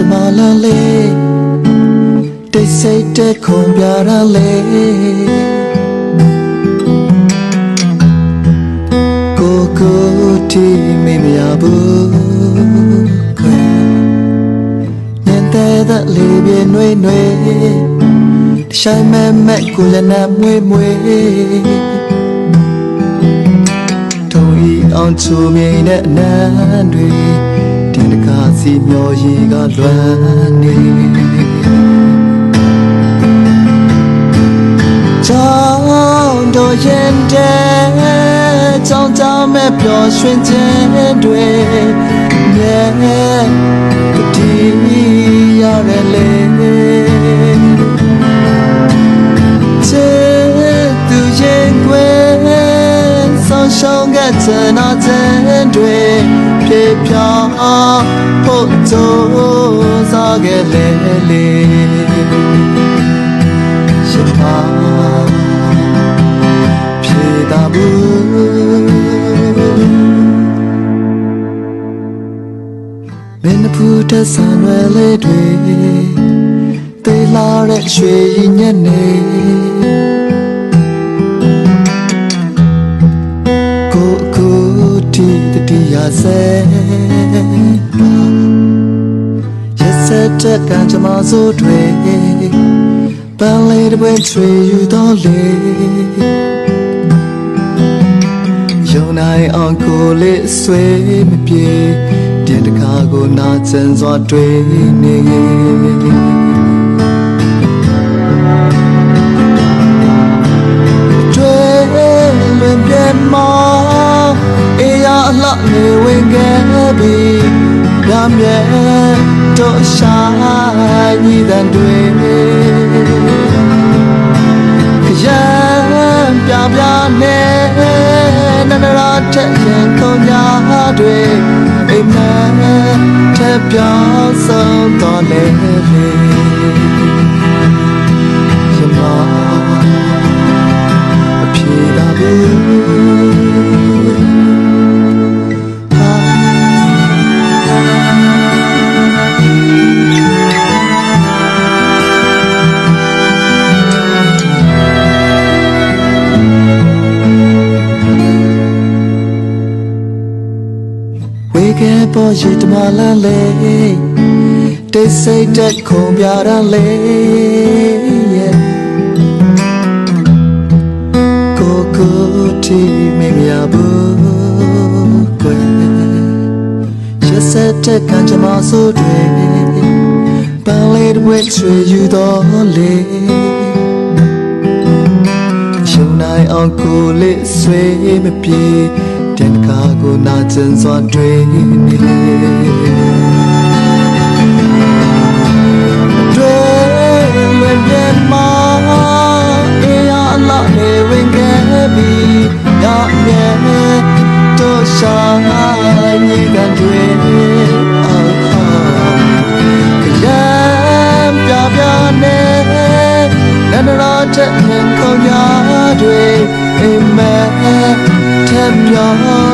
ဝေကဲပေါ်ရတမလာလေတိတ်ဆိတ်တဲ့ခုံပြရလေကိုကိုတီမေမရဘူးခွဲညင်တဲ့တဲ့လေးပြနှွေးနှွေးတရှိုင်းမဲ့မဲ့ကိုလည်းနဲ့မွေးမွေးထုံဤအောင်ချိုမြိန်တဲ့အနံတွေတင်တကား စီမျောရီကလွမ်းနေချောင်းတို့ရင်တဲ့ချောင်းချောင်းမဲ့ပျော်ရွှင်ခြင်းတွေမြဲ ဆောင်ရှောင်းကချင်နာတဲ့တွေပြေပြောင်းဖို့ကြိုးစားခဲ့လေလေရှင်ပါပြေတာဘူးမင်းဖူးတဲ့ဆန်ရွယ်လေးတွေတေးလာတဲ့ရွှေရည်ညက်နေ တိယဆဲရစက်တက်ကကြမစိုးတွေပန်းလေးတစ်ပွင့်ချွေယူတော့လေယုံနိုင်အောင်ကိုလေးဆွေးမပြေတင်တကားကိုနာကျင်စွာတွေ့နေတွေ့လွင်ပြတ်မအေးရအလှနေ ဝင်ခဲ့ပြီရမြဲတော့ရှာညီတဲ့တွေခရမ်းပြပြနဲ့နနရာထက်ရင်ကုန်ညာတွေအိမ်မက်ထက်ပြောင်းဆုံးတော့လေလေရမ ကဲပေါ်ရတမလာလေတိတ်ဆိတ်တဲ့ခုံပြရလေ yeah ကိုကိုတီမေမရဘူးကွယ်ရစက်တဲ့ကံကြမဆိုးတွေပန်းလေးတစ်ဝက်ချွေယူတော့လေရှုံနိုင်အောင်ကိုလေးဆွေးမပြေ တင်ကားကိုနာကျင်စွာတွေ့နေတွေ့လွင်ပြမအေးရအလားနေဝင်ခဲ့ပြီရမြဲတို့ရှာညီကန်တွေအော်ခရမ်းပြပြနဲ့နန္ဒရာတဲ့ငင်ကုန်ညာတွေအိမ်မဲ ထက်ပြော